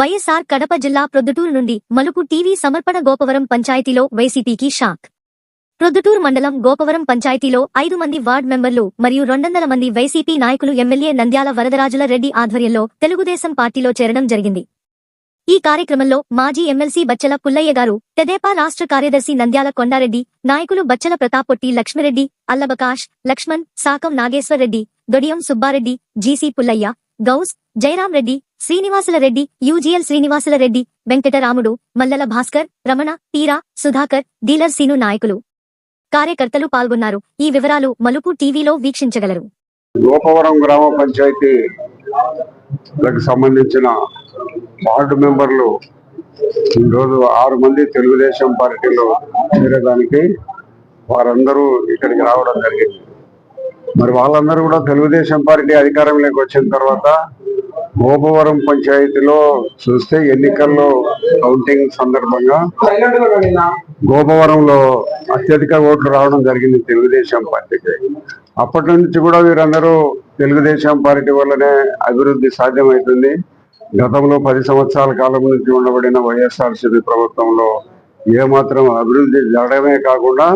వైఎస్ఆర్ కడప జిల్లా ప్రొద్దుటూరు నుండి మలుపు టీవీ సమర్పణ గోపవరం పంచాయతీలో వైసీపీకి షాక్. ప్రొద్దుటూరు మండలం గోపవరం పంచాయతీలో ఐదు మంది వార్డ్ మెంబర్లు మరియు రెండొందల మంది వైసీపీ నాయకులు ఎమ్మెల్యే నంద్యాల వరదరాజుల రెడ్డి ఆధ్వర్యంలో తెలుగుదేశం పార్టీలో చేరడం జరిగింది. ఈ కార్యక్రమంలో మాజీ ఎమ్మెల్సీ బచ్చల పుల్లయ్య గారు తెదేపా రాష్ట్ర కార్యదర్శి నంద్యాల కొండారెడ్డి నాయకులు బచ్చల ప్రతాపొట్టి లక్ష్మిరెడ్డి అల్లబకాష్ లక్ష్మణ్ సాకం నాగేశ్వర్ రెడ్డి దొడియం సుబ్బారెడ్డి జీసీ పుల్లయ్య గౌస్ జయరాం రెడ్డి శ్రీనివాసులరెడ్డి యూజీఎల్ శ్రీనివాసుల రెడ్డి వెంకటరాముడు మల్లల భాస్కర్ రమణ తీరా సుధాకర్ డీలర్ సీను నాయకులు. కార్యకర్తలు పాల్గొన్నారు. ఈ వివరాలు మలుపు టీవీలో వీక్షించగలరు. గోపవరం గ్రామ పంచాయతీలకు సంబంధించిన వార్డు మెంబర్లు ఈరోజు ఆరు మంది తెలుగుదేశం పార్టీలో చేరేదానికి వారందరూ ఇక్కడికి రావడం జరిగింది. మరి వాళ్ళందరూ కూడా తెలుగుదేశం పార్టీ అధికారంలోకి వచ్చిన తర్వాత గోపవరం పంచాయతీలో చూస్తే ఎన్నికల్లో కౌంటింగ్ సందర్భంగా గోపవరంలో అత్యధిక ఓట్లు రావడం జరిగింది తెలుగుదేశం పార్టీకి. అప్పటి నుంచి కూడా వీరందరూ తెలుగుదేశం పార్టీ వల్లనే అభివృద్ధి సాధ్యమవుతుంది గతంలో పది సంవత్సరాల కాలం నుంచి ఉండబడిన వైఎస్ఆర్సీపీ ప్రభుత్వంలో ఏమాత్రం అభివృద్ధి జరగడమే కాకుండా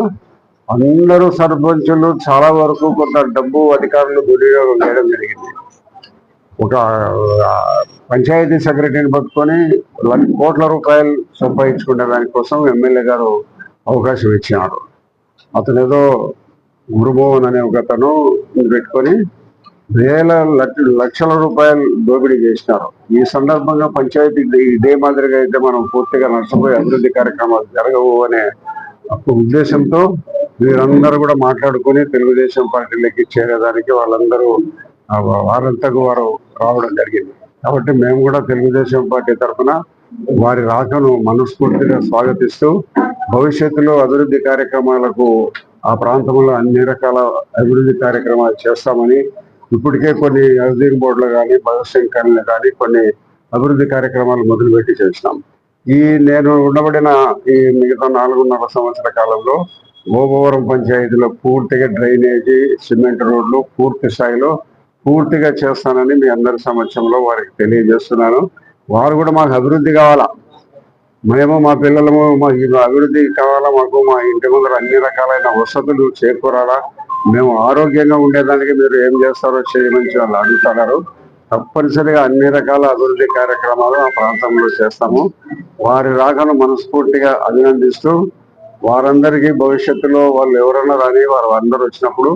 అందరూ సర్పంచులు చాలా వరకు కొంత డబ్బు అధికారులు దుర్వినియోగం చేయడం జరిగింది. ఒక పంచాయతీ సెక్రటరీని పట్టుకొని కోట్ల రూపాయలు సంపాదించుకునే దానికోసం ఎమ్మెల్యే గారు అవకాశం ఇచ్చినారు అతను ఏదో గురుమోహన్ అనే ఒక అతను పెట్టుకొని వేల లక్షల రూపాయలు దోపిడీ చేసినారు. ఈ సందర్భంగా పంచాయతీ ఇదే- మాదిరిగా అయితే మనం పూర్తిగా నష్టపోయే అభివృద్ధి కార్యక్రమాలు జరగవు అనే ఉద్దేశంతో వీరందరూ కూడా మాట్లాడుకొని తెలుగుదేశం పార్టీలోకి చేరేదానికి వాళ్ళందరూ వారంతకు వారు రావడం జరిగింది. కాబట్టి మేము కూడా తెలుగుదేశం పార్టీ తరఫున వారి రాకను మనస్ఫూర్తిగా స్వాగతిస్తూ భవిష్యత్తులో అభివృద్ధి కార్యక్రమాలకు ఆ ప్రాంతంలో అన్ని రకాల అభివృద్ధి కార్యక్రమాలు చేస్తామని ఇప్పటికే కొన్ని హౌసింగ్ బోర్డులు కానీ భగత్సింగ్ కాలనీ కానీ కొన్ని అభివృద్ధి కార్యక్రమాలు మొదలుపెట్టి చేసినాం. ఈ నేను ఉండబడిన ఈ మిగతా నాలుగున్నర సంవత్సర కాలంలో గోపవరం పంచాయతీలో పూర్తిగా డ్రైనేజీ సిమెంట్ రోడ్లు పూర్తి స్థాయిలో పూర్తిగా చేస్తానని మీ అందరి సమక్షంలో వారికి తెలియజేస్తున్నాను. వారు కూడా మాకు అభివృద్ధి కావాలా? మేము మా పిల్లలము మాకు అభివృద్ధి కావాలా? మాకు మా ఇంటి ముందర అన్ని రకాలైన వసతులు చేకూరాలా? మేము ఆరోగ్యంగా ఉండేదానికి మీరు ఏం చేస్తారో చేయమని వాళ్ళు అడుగుతున్నారు. తప్పనిసరిగా అన్ని రకాల అభివృద్ధి కార్యక్రమాలు ఆ ప్రాంతంలో చేస్తాము. వారి రాకను మనస్ఫూర్తిగా అభినందిస్తూ వారందరికీ భవిష్యత్తులో వాళ్ళు ఎవరన్నా రాని వారు అందరూ వచ్చినప్పుడు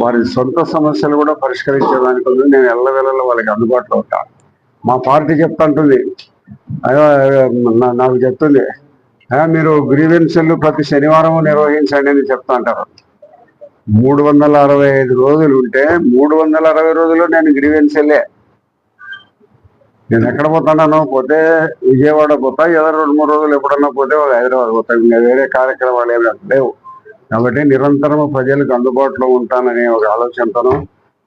వారి సొంత సమస్యలు కూడా పరిష్కరించేదానికి ఉంది నేను ఎల్లవేళలో వాళ్ళకి అందుబాటులో ఉంటాను మా పార్టీ చెప్తుంటుంది. నాకు చెప్తుంది. మీరు గ్రీవెన్సీలు ప్రతి శనివారం నిర్వహించండి అని చెప్తా అంటారు. మూడు వందల అరవై ఐదు రోజులు ఉంటే మూడు వందల అరవై రోజులు నేను గ్రీవెన్సీలే. నేను ఎక్కడ పోతున్నాను పోతే విజయవాడ పోతా ఏదో రెండు మూడు రోజులు ఎప్పుడన్నా పోతే హైదరాబాద్ పోతా. ఇంకా వేరే కార్యక్రమాలు ఏమి లేవు. కాబట్టి నిరంతరం ప్రజలకు అందుబాటులో ఉంటాననే ఒక ఆలోచనతోను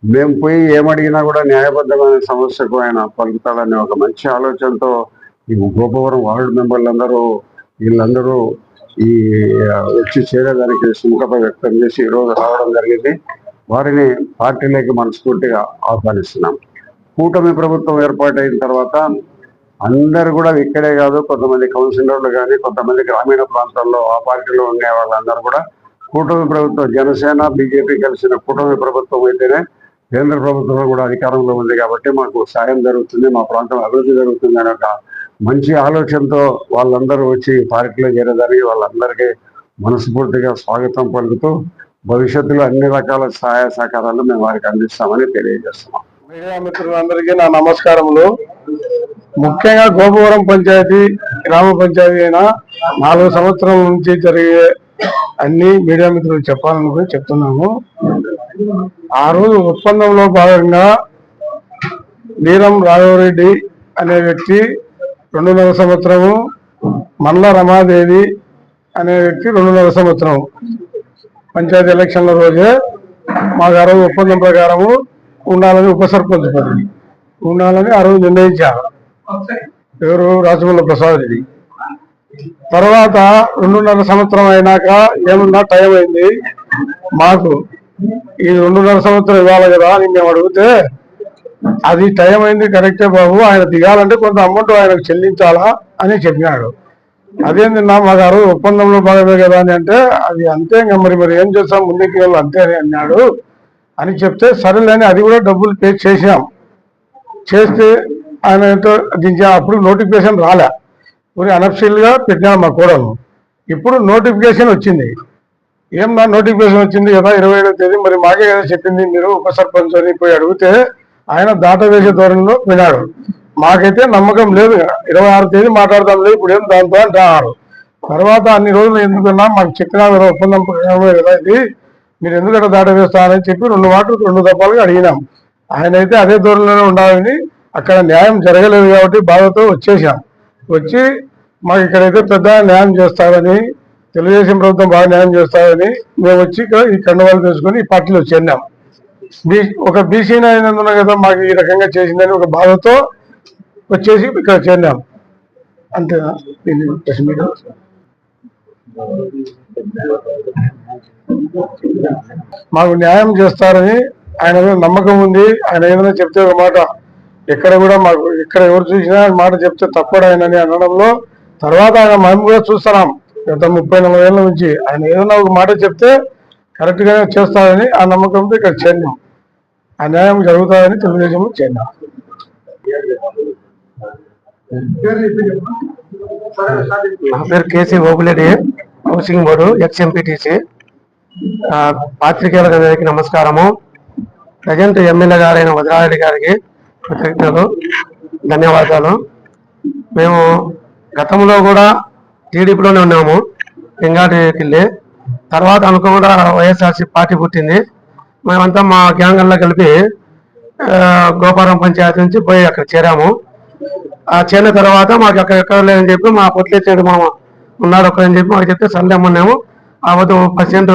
మేము పోయి ఏమడిగినా కూడా న్యాయబద్ధమైన సమస్యకు ఆయన పలుకుతాడనే ఒక మంచి ఆలోచనతో ఈ గోపవరం వార్డు మెంబర్లందరూ వీళ్ళందరూ ఈ వచ్చి చేరేదానికి సుముఖత వ్యక్తం చేసి ఈరోజు రావడం జరిగింది. వారిని పార్టీలోకి మనస్ఫూర్తిగా ఆహ్వానిస్తున్నాం. కూటమి ప్రభుత్వం ఏర్పాటైన తర్వాత అందరు కూడా ఇక్కడే కాదు కొంతమంది కౌన్సిలర్లు కానీ కొంతమంది గ్రామీణ ప్రాంతాల్లో ఆ పార్టీలో ఉండే వాళ్ళందరూ కూడా కూటమి ప్రభుత్వం జనసేన బీజేపీ కలిసిన కూటమి ప్రభుత్వం అయితేనే కేంద్ర ప్రభుత్వం కూడా అధికారంలో ఉంది కాబట్టి మాకు సాయం జరుగుతుంది మా ప్రాంతం అభివృద్ధి జరుగుతుంది అనే ఒక మంచి ఆలోచనతో వాళ్ళందరూ వచ్చి పార్టీలో చేరేదానికి వాళ్ళందరికీ మనస్ఫూర్తిగా స్వాగతం పలుకుతూ భవిష్యత్తులో అన్ని రకాల సహాయ సహకారాలు మేము వారికి అందిస్తామని తెలియజేస్తున్నాం. మీడియా మిత్రులందరికీ నా నమస్కారములు. ముఖ్యంగా గోపవరం పంచాయతీ గ్రామ పంచాయతీ అయినా నాలుగు సంవత్సరాల నుంచి జరిగే అన్ని మీడియా మిత్రులు చెప్పాలనుకుని చెప్తున్నాము. ఆ రోజు ఒప్పందంలో భాగంగా నీలం రాఘవరెడ్డి అనే వ్యక్తి రెండున్నర సంవత్సరము మల్ల రమాదేవి అనే వ్యక్తి రెండున్నర సంవత్సరం పంచాయతీ ఎలక్షన్ల రోజే మాకు ఆ రోజు ఒప్పందం ప్రకారము ఉండాలని ఉప సర్పంచ్ పదవి ఉండాలని ఆ రోజు నిర్ణయించారు. ఎవరు? రాజమల్ల ప్రసాద్ రెడ్డి. తర్వాత రెండున్నర సంవత్సరం అయినాక ఏమన్నా టైం అయింది. మాకు ఈ రెండున్నర సంవత్సరం ఇవ్వాలి కదా అని మేము అడిగితే అది టైం అయింది కరెక్టే బాబు ఆయన దిగాలంటే కొంత అమౌంట్ ఆయనకు చెల్లించాలా అని చెప్పినాడు. అదేంది నా మా గారు ఒప్పందంలో భాగమే కదా అని అంటే అది అంతే ఇంకా మరి మరి ఏం చేస్తాం ముందుకు వెళ్ళు అంతే అని అన్నాడు. అని చెప్తే సరేలేని అది కూడా డబ్బులు పే చేసాం చేస్తే ఆయన దించా అప్పుడు నోటిఫికేషన్ రాలే. ఊరి అనఫిషియల్ పెట్టినాను మా కోడలు. ఇప్పుడు నోటిఫికేషన్ వచ్చింది. ఏం నా నోటిఫికేషన్ వచ్చింది? కదా ఇరవై ఏడవ తేదీ మరి మాకే కదా చెప్పింది. మీరు ఉప సర్పంచ్ అని పోయి అడిగితే ఆయన దాట వేసే ధోరణిలో వినాడు మాకైతే నమ్మకం లేదు. ఇరవై ఆరు తేదీ మాట్లాడదాం లేదు. ఇప్పుడు ఏం దాంతో అంటున్నారు తర్వాత అన్ని రోజులు ఎందుకన్నా మాకు చెప్పినా కదా ఒప్పందం కదా ఇది. మీరు ఎందుకంటే దాట వేస్తారని చెప్పి రెండు మాటలు రెండు దప్పాలుగా అడిగినాం. ఆయన అయితే అదే ధోరణిలోనే ఉండాలని అక్కడ న్యాయం జరగలేదు కాబట్టి బాధతో వచ్చేసాం. వచ్చి మాకు ఇక్కడైతే పెద్ద న్యాయం చేస్తారని తెలుగుదేశం ప్రభుత్వం బాగా న్యాయం చేస్తారని మేము వచ్చి ఇక్కడ ఈ కండవాళ్ళు తీసుకొని ఈ పార్టీలో చేరినాం. బీ ఒక బీసీ అయినందున కదా మాకు ఈ రకంగా చేసిందని ఒక బాధతో వచ్చేసి ఇక్కడ చేరినాం. అంతేనా ప్రశ్న మాకు న్యాయం చేస్తారని ఆయన నమ్మకం ఉంది. ఆయన ఏదైనా చెప్తే ఒక మాట ఎక్కడ కూడా మాకు ఎక్కడ ఎవరు చూసినా మాట చెప్తే తప్పడు అనడంలో తర్వాత ఆయన మేము కూడా చూస్తున్నాం. గత ముప్పై నలభై ఏళ్ళ నుంచి ఆయన ఏదైనా ఒక మాట చెప్తే కరెక్ట్గానే చేస్తారని ఆ నమ్మకంతో ఇక్కడ చేరినాం. ఆ న్యాయం జరుగుతాదని తెలుగుదేశంలో చేరినాం. నా పేరు KC Opuledi housing board ex MPTC. పాత్రికేయుల పాత్రికేయులకు నమస్కారము. ప్రజెంట్ ఎమ్మెల్యే గారైన వజ్రారెడ్డి గారికి కృతజ్ఞతలు ధన్యవాదాలు. మేము గతంలో కూడా టీడీపీలోనే ఉన్నాము లింగారెడ్డికి వెళ్ళి తర్వాత అనుకోకుండా వైఎస్ఆర్సీ పార్టీ పుట్టింది. మేమంతా మా గ్యాంగల్లో కలిపి గోపారం పంచాయతీ నుంచి పోయి అక్కడ చేరాము. ఆ చేరిన తర్వాత మాకు అక్కడ ఎక్కడ లేదని చెప్పి మా పొట్లేచేడు మామ ఉన్నాడు ఒకరని చెప్పి మాకు చెప్తే సండే ఆ వద్ద పర్సెంట్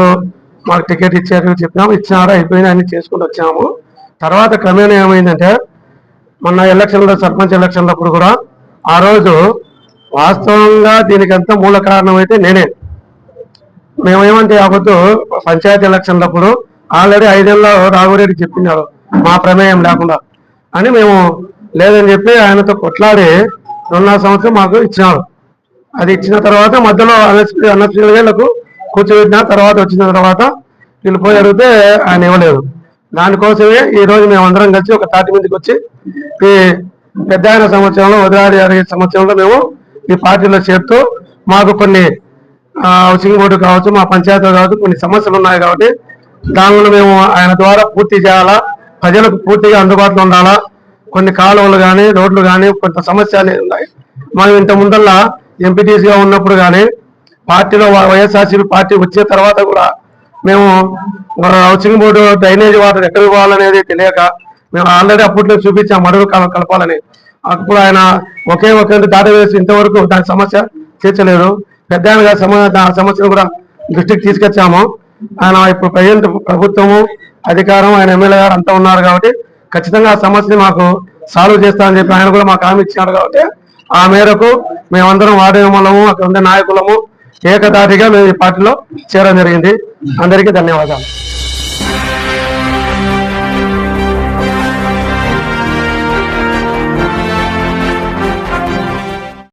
మాకు టికెట్ ఇచ్చారు చెప్పినాము. ఇచ్చినారా అయిపోయినా అన్ని చేసుకుని వచ్చాము. తర్వాత క్రమేణా ఏమైందంటే మొన్న ఎలక్షన్లో సర్పంచ్ ఎలక్షన్లప్పుడు కూడా ఆ రోజు వాస్తవంగా దీనికంతా మూల కారణం అయితే నేనే. మేమేమంటే అబద్దు పంచాయతీ ఎలక్షన్లప్పుడు ఆల్రెడీ ఐదేళ్ళలో రాఘురెడ్డి చెప్పినారు మా ప్రమేయం లేకుండా. అని మేము లేదని చెప్పి ఆయనతో కొట్లాడి రెండున్నర సంవత్సరం మాకు ఇచ్చినారు. అది ఇచ్చిన తర్వాత మధ్యలో అనస్పీ అనస్పీలకు కూర్చోబెట్టిన తర్వాత వచ్చిన తర్వాత వీళ్ళు పోయి అడిగితే ఆయన ఇవ్వలేదు. దానికోసమే ఈ రోజు మేమందరం కలిసి ఒక తాటి మీదకి వచ్చి ఈ పెద్ద ఆయన సంవత్సరంలో వదిలాడి అడిగే సంవత్సరంలో మేము ఈ పార్టీలో చేరుతూ మాకు కొన్ని హౌసింగ్ బోర్డు కావచ్చు మా పంచాయతీ కావచ్చు కొన్ని సమస్యలు ఉన్నాయి కాబట్టి దానిలో మేము ఆయన ద్వారా పూర్తి చేయాలా ప్రజలకు పూర్తిగా అందుబాటులో ఉండాలా కొన్ని కాలువలు కానీ రోడ్లు కానీ కొంత సమస్యలు ఉన్నాయి. మనం ఇంత ముందల్లా ఎంపీటీసీగా ఉన్నప్పుడు కానీ పార్టీలో వైఎస్ఆర్సీపీ పార్టీ వచ్చిన తర్వాత కూడా మేము హౌసింగ్ బోర్డు డ్రైనేజ్ వాటర్ ఎక్కడ పోవాలనేది తెలియక మేము ఆల్రెడీ అప్పట్లో చూపించాం అడుగు కాలం కలపాలని. అప్పుడు ఆయన ఒకే ఒక దాటవేసి ఇంతవరకు దాని సమస్య తీర్చలేదు. పెద్ద ఆయన సమస్యను కూడా దృష్టికి తీసుకొచ్చాము. ఆయన ఇప్పుడు ప్రజెంట్ ప్రభుత్వము అధికారం ఆయన ఎమ్మెల్యే గారు అంతా ఉన్నారు కాబట్టి ఖచ్చితంగా ఆ సమస్యని మాకు సాల్వ్ చేస్తామని చెప్పి ఆయన కూడా మాకు హామీ ఇచ్చినాడు కాబట్టి ఆ మేరకు మేమందరం వాడేమలము అక్కడ ఉండే నాయకులము ఏకదాటిగా మేము ఈ పార్టీలో చేరడం జరిగింది. అందరికీ ధన్యవాదాలు.